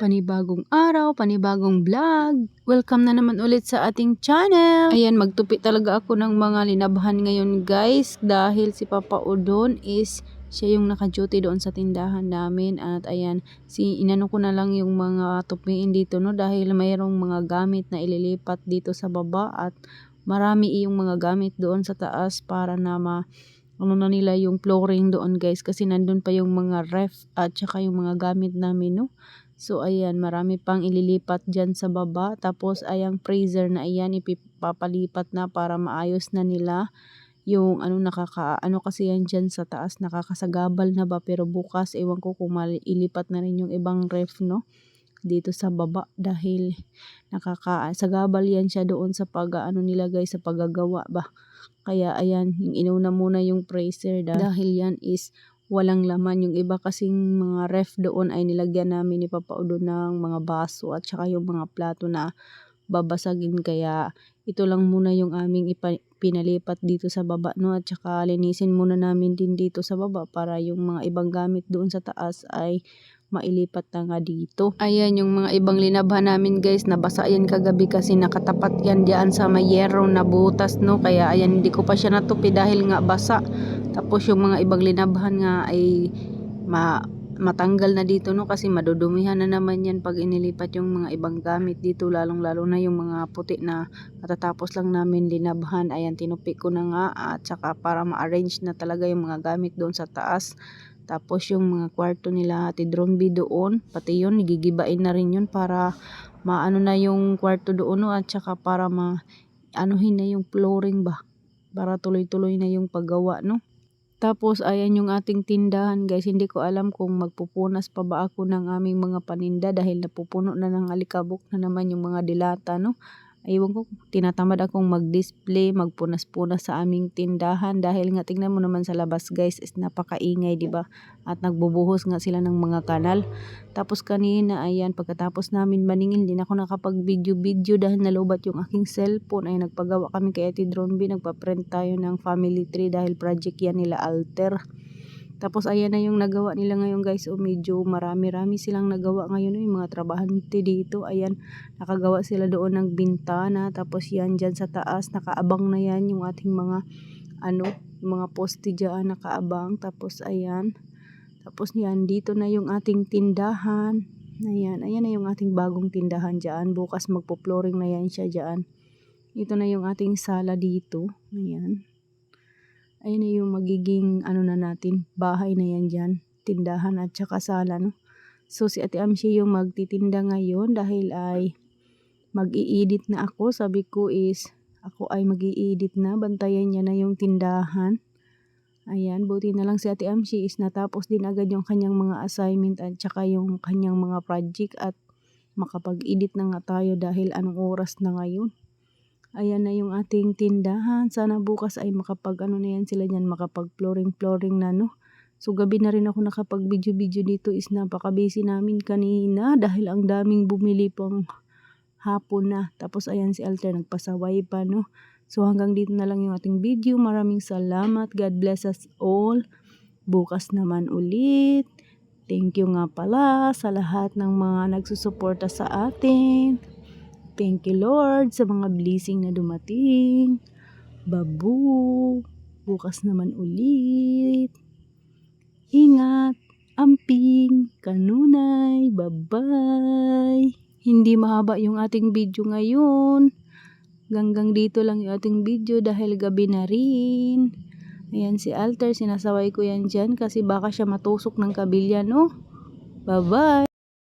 Panibagong araw, panibagong vlog. Welcome na naman ulit sa ating channel. Ayan, magtupi talaga ako ng mga linabhan ngayon guys. Dahil si Papa Udon is siya yung naka-duty doon sa tindahan namin. At ayan, si inano ko na lang yung mga tupiin dito no. Dahil mayroong mga gamit na ililipat dito sa baba. At marami yung mga gamit doon sa taas para na ma ano na nila yung flooring doon guys kasi nandun pa yung mga ref at saka yung mga gamit namin no So ayan, marami pang ililipat dyan sa baba. Tapos ayang freezer na ayan, ipapalipat na para maayos na nila yung ano nakaka ano kasi yan dyan sa taas nakakasagabal na ba? Pero bukas ewan ko kung ilipat na rin yung ibang ref no? Dito sa baba dahil nakakasagabal yan siya doon sa pag ano nila guys sa paggagawa ba? Kaya ayan inuna muna yung freezer dahil yan is walang laman. Yung iba kasing mga ref doon ay nilagyan namin ni Papa Udo ng mga baso at saka yung mga plato na babasagin. Kaya ito lang muna yung aming ipa- dito sa baba no at saka linisin muna namin din dito sa baba para yung mga ibang gamit doon sa taas ay mailipat na nga dito. Ayan yung mga ibang linabhan namin guys, nabasa yan kagabi kasi nakatapat yan diyan sa may yero na butas no. Kaya ayan hindi ko pa siya natupi dahil nga basa. Tapos yung mga ibang linabhan nga ay ma matanggal na dito no kasi madudumihan na naman yan pag inilipat yung mga ibang gamit dito lalong lalo na yung mga puti na matatapos lang namin linabhan ayan tinupi ko na nga at saka para ma-arrange na talaga yung mga gamit doon sa taas tapos yung mga kwarto nila Ate Dromby doon, pati yun, gigibain na rin yun para maano na yung kwarto doon no, at saka para ma anuhin na yung flooring ba. Para tuloy-tuloy na yung paggawa no. Tapos ayan yung ating tindahan guys, hindi ko alam kung magpupunas pa ba ako ng aming mga paninda dahil napupuno na ng alikabok na naman yung mga dilata no. Aywan ko, tinatamad akong mag-display, magpunas-punas sa aming tindahan dahil nga tingnan mo naman sa labas guys is napakaingay ba? At nagbubuhos nga sila ng mga kanal. Tapos kanina ayan pagkatapos namin maningil din ako nakapag-video-video dahil nalubat yung aking cellphone ay nagpagawa kami kay Ate Dronby, nagpa-print tayo ng family tree dahil project yan nila Alter. Tapos ayan na yung nagawa nila ngayon guys. O medyo marami-rami silang nagawa ngayon. Yung mga trabahante dito. Ayan, nakagawa sila doon ng bintana. Tapos yan dyan sa taas. Nakaabang na yan yung ating mga ano, mga poste dyan nakaabang. Tapos ayan. Tapos yan, dito na yung ating tindahan. Ayan, ayan na yung ating bagong tindahan dyan. Bukas magpo-flooring na yan siya dyan. Ito na yung ating sala dito. Ayan ayun na yung magiging ano na natin, bahay na yan dyan, tindahan at saka sala no. So si Ate Amshi yung magtitinda ngayon dahil ay mag-i-edit na ako. Sabi ko is ako ay mag-i-edit na, bantayan niya na yung tindahan. Ayan, buti na lang si Ate Amshi is natapos din agad yung kanyang mga assignment at saka yung kanyang mga project at makapag-edit na nga tayo dahil anong oras na ngayon. Ayan na yung ating tindahan. Sana bukas ay makapag ano na yan sila niyan, makapag flooring flooring na no. So gabi na rin ako nakapag video video dito is napaka busy namin kanina dahil ang daming bumili pang hapon na. Tapos ayan si Alter nagpasaway pa no. So hanggang dito na lang yung ating video. Maraming salamat. God bless us all. Bukas naman ulit. Thank you nga pala sa lahat ng mga nagsusuporta sa atin. Thank you Lord sa mga blessing na dumating. Babu. Bukas naman ulit. Ingat. Amping. Kanunay. Bye-bye. Hindi mahaba yung ating video ngayon. Ganggang dito lang yung ating video dahil gabi na rin. Ayan si Alter, sinasaway ko yan dyan kasi baka siya matusok ng kabilya, no? Bye-bye!